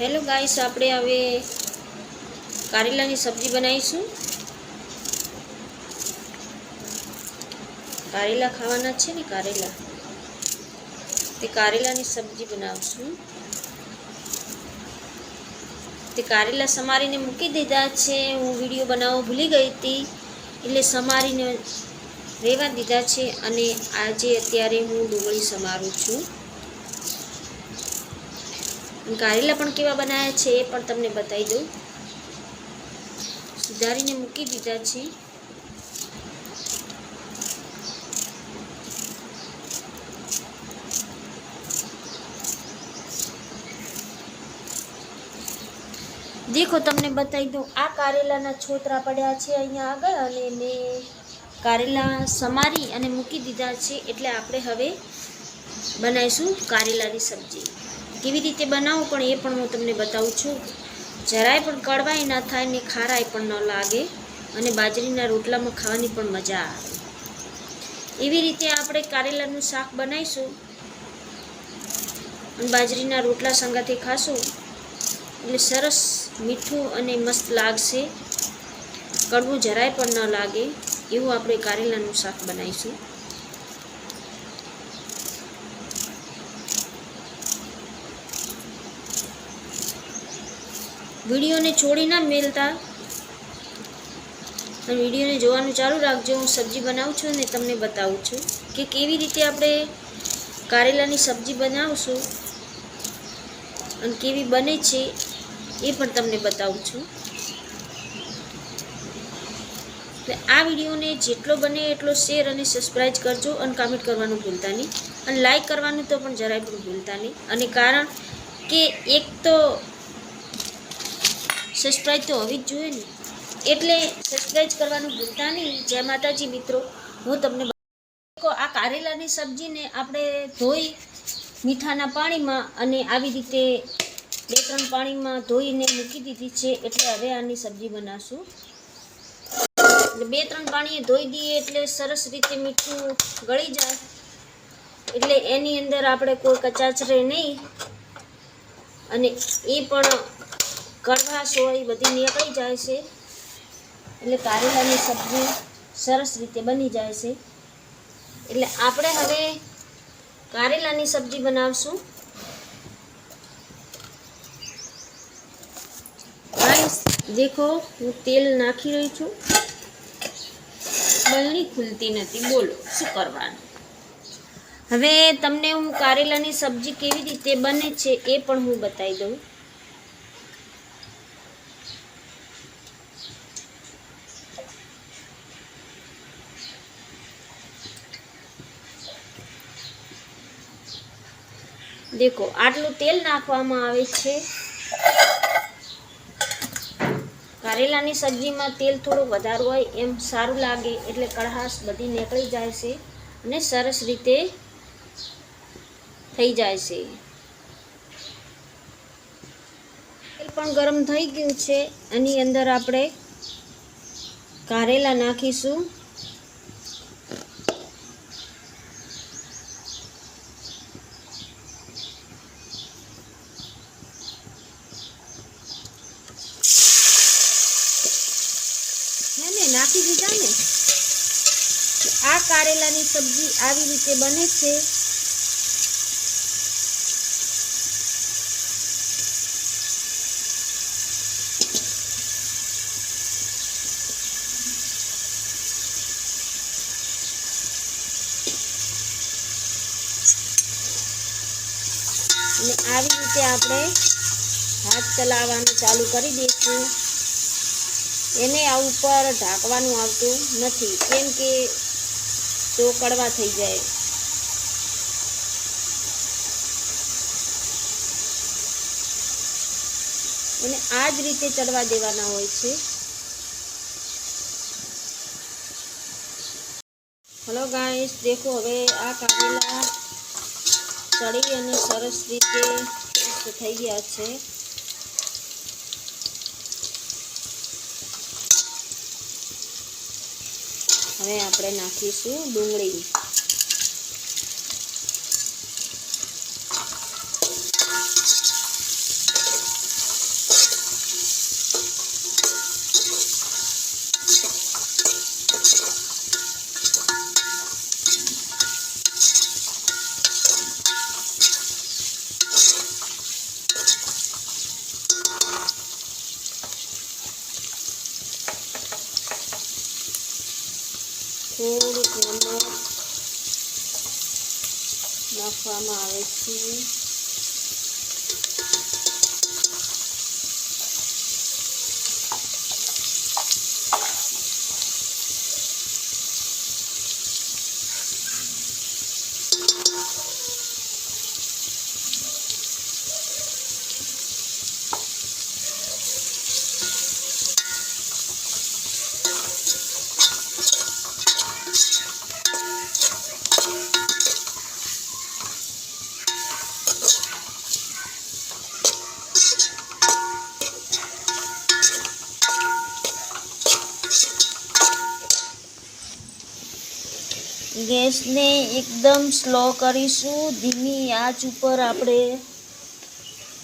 Hello guys આપણે હવે કારેલાની સબ્જી બનાવીશું. કારેલા ખાવાના છે ને કારેલા? તે કારેલાની સબ્જી બનાવશું. તે કારેલા સમારીને મૂકી દીધા છે. હું વીડિયો બનાવવો ભૂલી ગઈ હતી. એટલે સમારીને રહેવા દીધા છે. અને આજે અત્યારે હું ડુંગળી સમારું છું. કારેલા પણ કેવા બનાવ્યા છે એ પણ તમને બતાવી દઉં. સુધારીને મૂકી દીધા છે. દેખો, તમને બતાવી દઉં, આ કારેલાના છોતરા પડ્યા છે અહીંયા આગળ અને મેં કારેલા સમારી અને મૂકી દીધા છે. એટલે આપણે હવે બનાવીશું કારેલાની સબ્જી. કેવી રીતે બનાવું પણ એ પણ હું તમને બતાવું છું. જરાય પણ કડવાય ના થાય ને ખારાય પણ ન લાગે અને બાજરીના રોટલામાં ખાવાની પણ મજા આવે. એવી રીતે આપણે કારેલાનું શાક બનાવીશું અને બાજરીના રોટલા સંગાથે ખાશું. એટલે સરસ મીઠું અને મસ્ત લાગશે. કડવું જરાય પણ ન લાગે એવું આપણે કારેલાનું શાક બનાવીશું. વિડીયોને છોડી ના મેલતા. વિડીયોને જોવાનું ચાલુ રાખજો. હું સબ્જી બનાવું છું અને તમને બતાવું છું કે કેવી રીતે આપણે કારેલાની સબ્જી બનાવશું અને કેવી બને છે એ પણ તમને બતાવું છું. એટલે આ વિડીયોને જેટલો બને એટલો શેર અને સબસ્ક્રાઈબ કરજો અને કમેન્ટ કરવાનું ભૂલતા નહીં. અને લાઈક કરવાનું તો પણ જરાય પણ ભૂલતા નહીં. અને કારણ કે એક તો સબસ્ક્રાઈબ તો હોવી જ જોઈએ ને. એટલે સબસ્ક્રાઈબ કરવાનું ભૂલતા નહીં. જય માતાજી મિત્રો. હું તમને. આ કારેલાની સબ્જીને આપણે ધોઈ મીઠાના પાણીમાં અને આવી રીતે બે ત્રણ પાણીમાં ધોઈને મૂકી દીધી છે. એટલે હવે આની સબ્જી બનાવશું એટલે બે ત્રણ પાણીએ ધોઈ દઈએ એટલે સરસ રીતે મીઠું ગળી જાય. એટલે એની અંદર આપણે કોઈ કચાચરે નહીં. અને એ પણ કડવાશ હોય બધી નીકળી જાય છે. એટલે કારેલાની સબ્જી સરસ રીતે બની જાય છે. એટલે આપણે હવે કારેલાની સબ્જી બનાવશું. દેખો, હું તેલ નાખી રહી છું. બલની ખુલતી નથી. બોલો, શું કરવાનું? હવે તમને હું કારેલાની સબ્જી કેવી રીતે બને છે એ પણ હું બતાવી દઉં. દેખો, આટલું તેલ નાખવામાં આવે છે. કારેલાની સબ્જીમાં તેલ થોડું વધારે હોય એમ સારું લાગે, એટલે કડહાશ બધી નીકળી જાય છે અને સરસ રીતે થઈ જાય છે. તેલ પણ ગરમ થઈ ગયું છે. એની અંદર આપણે કારેલા નાખીશું હે ને નાખી દીધા ને? આ કારેલાની સબ્જી આવી રીતે બને છે? અને આવી રીતે આપણે હાથ ચલાવવાનું ચાલુ કરી દઈશું. એને આ ઉપર ઢાંકવાનું આવતું નથી. કેમ કે તો કડવા થઈ જાય. એને આ જ રીતે ચડવા દેવાના હોય છે. હલો ગાઈસ, દેખો હવે આ કારેલા ચડી અને સરસ રીતે થઈ ગયા છે. હવે આપણે નાખીશું ડુંગળી 和马瑞斯。ગેસને એકદમ સ્લો કરીશું. ધીમી આંચ ઉપર આપણે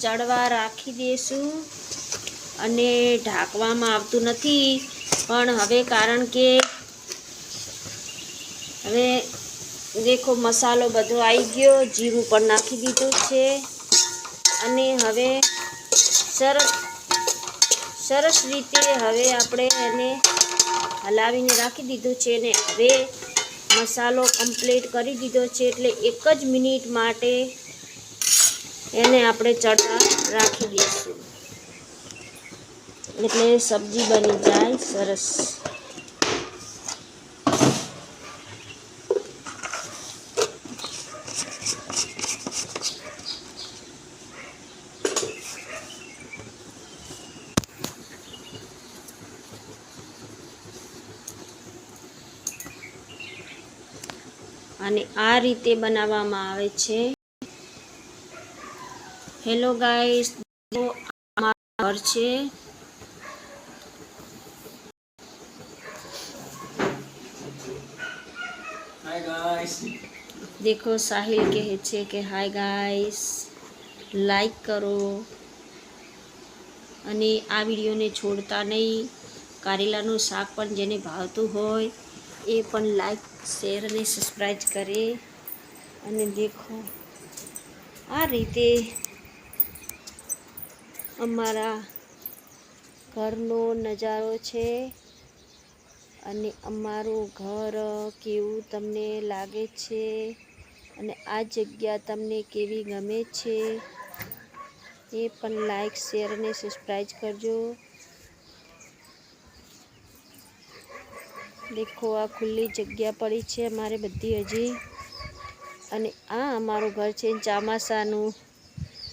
ચડવા રાખી દઈશું અને ઢાંકવામાં આવતું નથી. પણ હવે કારણ કે હવે દેખો મસાલો બધો આવી ગયો. જીરું પણ નાખી દીધું છે. અને હવે સરસ સરસ રીતે હવે આપણે એને હલાવીને રાખી દીધું છે ને હવે મસાલો કમ્પ્લીટ કરી દીધો છે એટલે એક જ મિનિટ માટે એને આપણે ચડતા રાખી દઈશું. એટલે સબ્જી બની જાય સરસ. અને આ રીતે બનાવવામાં આવે છે. હેલો ગાઈસ ઘર છે. દેખો સાહિલ કહે છે કે હાય ગાઈસ લાઈક કરો. અને આ વિડીયોને છોડતા નહીં. કારેલાનું શાક પણ જેને ભાવતું હોય એ પણ લાઈક શેર અને સબસ્ક્રાઈબ કરે અને દેખો. આ રીતે અમારા ઘરનો નજારો છે અને અમારું ઘર કેવું તમને લાગે છે અને આ જગ્યા તમને કેવી ગમે છે એ પણ લાઈક શેર અને સબસ્ક્રાઈબ કરજો. દેખો, આ ખુલ્લી જગ્યા પડી છે અમારે બધી હજી. અને આ અમારું ઘર છે ચામાસાનું.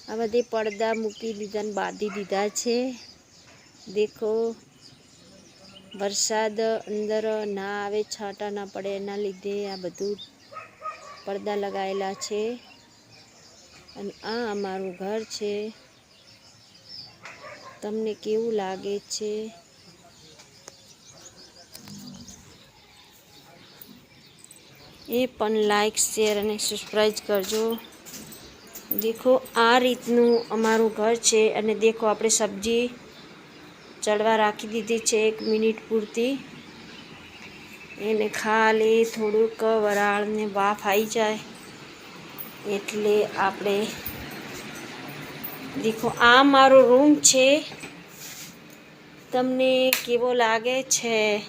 આ બધી પડદા મૂકી દીધા ને બાંધી દીધા છે. દેખો, વરસાદ અંદર ના આવે, છાંટા ના પડે, એના લીધે આ બધું પડદા લગાવેલા છે. અને આ અમારું ઘર છે. તમને કેવું લાગે છે? એ પણ લાઇક શેર અને સબસ્ક્રાઈબ કરજો. દેખો, આ રીતનું અમારું ઘર છે અને દેખો, આપણે સબ્જી ચડવા રાખી દીધી છે એક મિનિટ પૂરતી. એને ખાલી થોડુંક વરાળને બાફ આવી જાય. એટલે આપણે દેખો, આ મારો રૂમ છે. તમને કેવો લાગે છે?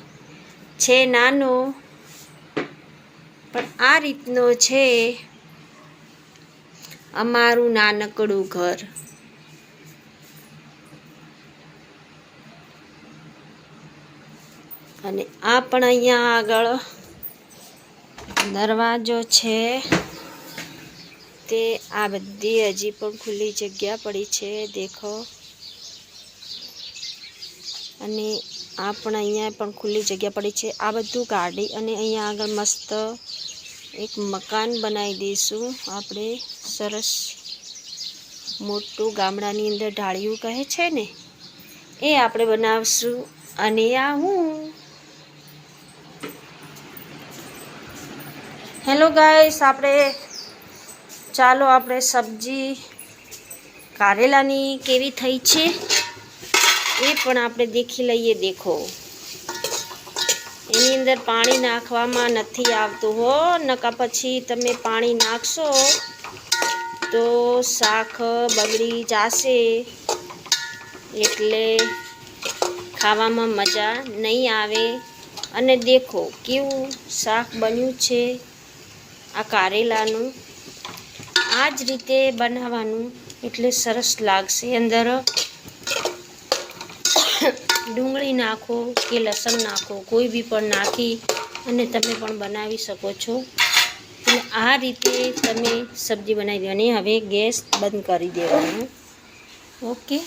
છે નાનો. પણ આ રીતનો છે અમારું નાનકડું ઘર. અને આ પણ અહીંયા આગળ દરવાજો છે. તે આ બધી હજી પણ ખુલ્લી જગ્યા પડી છે, દેખો. અને આ પણ અહીંયા પણ ખુલ્લી જગ્યા પડી છે. આ બધું કાઢી અને અહીંયા આગળ મસ્ત એક મકાન બનાવી દઈશું. આપણે સરસ મોટું ગામડાની અંદર ઢાળિયું કહે છે ને, એ આપણે બનાવશું. અને આ હું. હેલો ગાઈસ આપણે ચાલો આપણે સબ્જી કારેલાની કેવી થઈ છે? એ પણ આપણે દેખી લઈએ, દેખો. એની અંદર પાણી નાખવામાં નથી આવતું હો, નકા પછી તમે પાણી નાખશો તો શાક બગડી જશે. એટલે ખાવામાં મજા નહીં આવે. અને દેખો કેવું શાક બન્યું છે આ કારેલાનું. આ જ રીતે બનાવવાનું એટલે સરસ લાગશે. અંદર ડુંગળી નાખો કે લસણ નાખો, કોઈ બી પણ નાખી અને તમે પણ બનાવી શકો છો. એટલે આ રીતે તમે સબ્જી બનાવી દેવાની. હવે ગેસ બંધ કરી દેવાનો. ઓકે?